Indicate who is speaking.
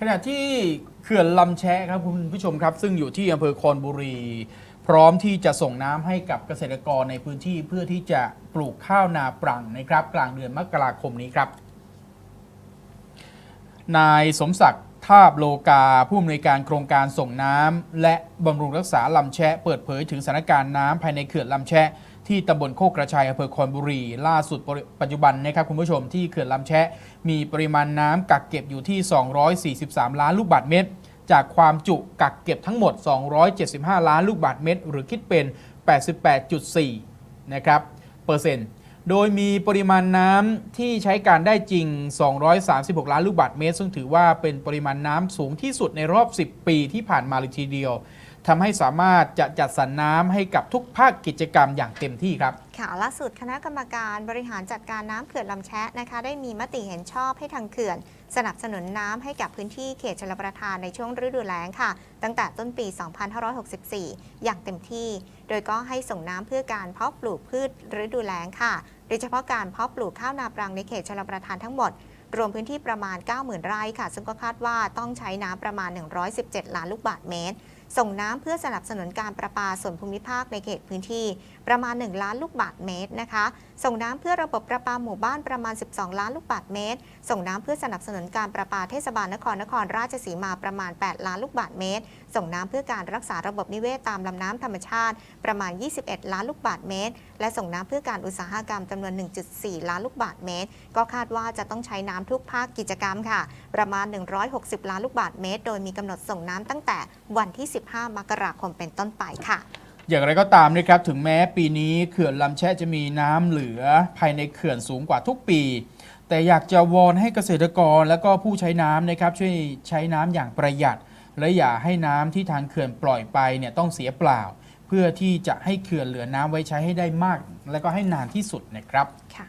Speaker 1: ขณะที่เขื่อนลำแชะครับคุณผู้ชมครับ ซึ่งอยู่ที่อำเภอคอนบุรี พร้อมที่จะส่งน้ำให้กับเกษตรกรในพื้นที่เพื่อที่จะปลูกข้าวนาปรังนะครับ กลางเดือนมกราคมนี้ครับ นายสมศักดิ์ทาบโลกา ผู้อำนวยการโครงการส่งน้ำและบำรุงรักษาลำแชะเปิดเผยถึงสถานการณ์น้ำภายในเขื่อนลำแชะ ที่ตำบลโคกกระชัยอำเภอคอนบุรี ล่าสุดปัจจุบันนะครับคุณผู้ชมที่เขื่อนลำแชะ มีปริมาณน้ำกักเก็บอยู่ที่ 243 ล้านลูกบาศก์เมตร จากความจุกักเก็บทั้งหมด 275 ล้านลูกบาศก์เมตร หรือคิดเป็น 88.4 นะครับเปอร์เซ็นต์โดยมีปริมาณน้ำที่ใช้การได้จริง 236 ล้านลูกบาศก์เมตร ซึ่งถือว่าเป็นปริมาณน้ำสูงที่สุดในรอบ 10 ปีที่ผ่านมาเลยทีเดียว ทำให้สามารถจะจัดสรรน้ำให้กับทุกภาคกิจกรรมอย่างเต็มที่ครับ
Speaker 2: ค่ะล่าสุดคณะกรรมการบริหารจัดการน้ำเขื่อนลำแชะนะคะ ได้มีมติเห็นชอบให้ทางเขื่อน สนับสนุนน้ำให้กับพื้นที่เขตชลประทานในช่วงฤดูแล้งค่ะ ตั้งแต่ต้นปี 2564 อย่างเต็มที่ โดยก็ให้ส่งน้ำเพื่อการเพาะปลูกพืชฤดูแล้งค่ะ โดยเฉพาะการเพาะปลูกข้าวนาปรังในเขตชลประทานทั้งหมดรวมพื้นที่ประมาณ 90,000 ไร่ค่ะ ซึ่งก็คาดว่าต้องใช้น้ำประมาณ 117 ล้านลูกบาศก์เมตร ส่งน้ำเพื่อสนับสนุนการประปาส่วนภูมิภาคในเขตพื้นที่ประมาณ 1 ล้านลูกบาศก์เมตรนะคะ ส่งน้ำเพื่อระบบประปาหมู่บ้านประมาณ 12 ล้านลูกบาศก์เมตร ส่งน้ำเพื่อสนับสนุนการประปาเทศบาลนครนครราชสีมาประมาณ 8 ล้านลูกบาศก์เมตร ส่งน้ำเพื่อการรักษาระบบนิเวศตามลำน้ำธรรมชาติประมาณ 21 ล้านลูกบาศก์เมตร และส่งน้ำเพื่อการอุตสาหกรรมจำนวน 1.4 ล้านลูกบาศก์เมตร ก็คาดว่าจะต้องใช้น้ำทุกภาคกิจกรรมค่ะ ประมาณ 160 ล้านลูกบาศก์เมตร โดยมีกำหนดส่งน้ำตั้งแต่วันที่15มกราคมเป็นต้นไปค่ะ
Speaker 1: อย่างไรก็ตามนะครับถึงแม้ปีนี้เขื่อนลำแชะจะมีน้ำเหลือภายในเขื่อนสูงกว่าทุกปี แต่อยากจะวอนให้เกษตรกรและก็ผู้ใช้น้ำนะครับช่วยใช้น้ำอย่างประหยัด และอย่าให้น้ำที่ทางเขื่อนปล่อยไปเนี่ยต้องเสียเปล่า เพื่อที่จะให้เขื่อนเหลือน้ำไว้ใช้ให้ได้มาก และก็ให้นานที่สุดนะครับ
Speaker 2: ค่ะ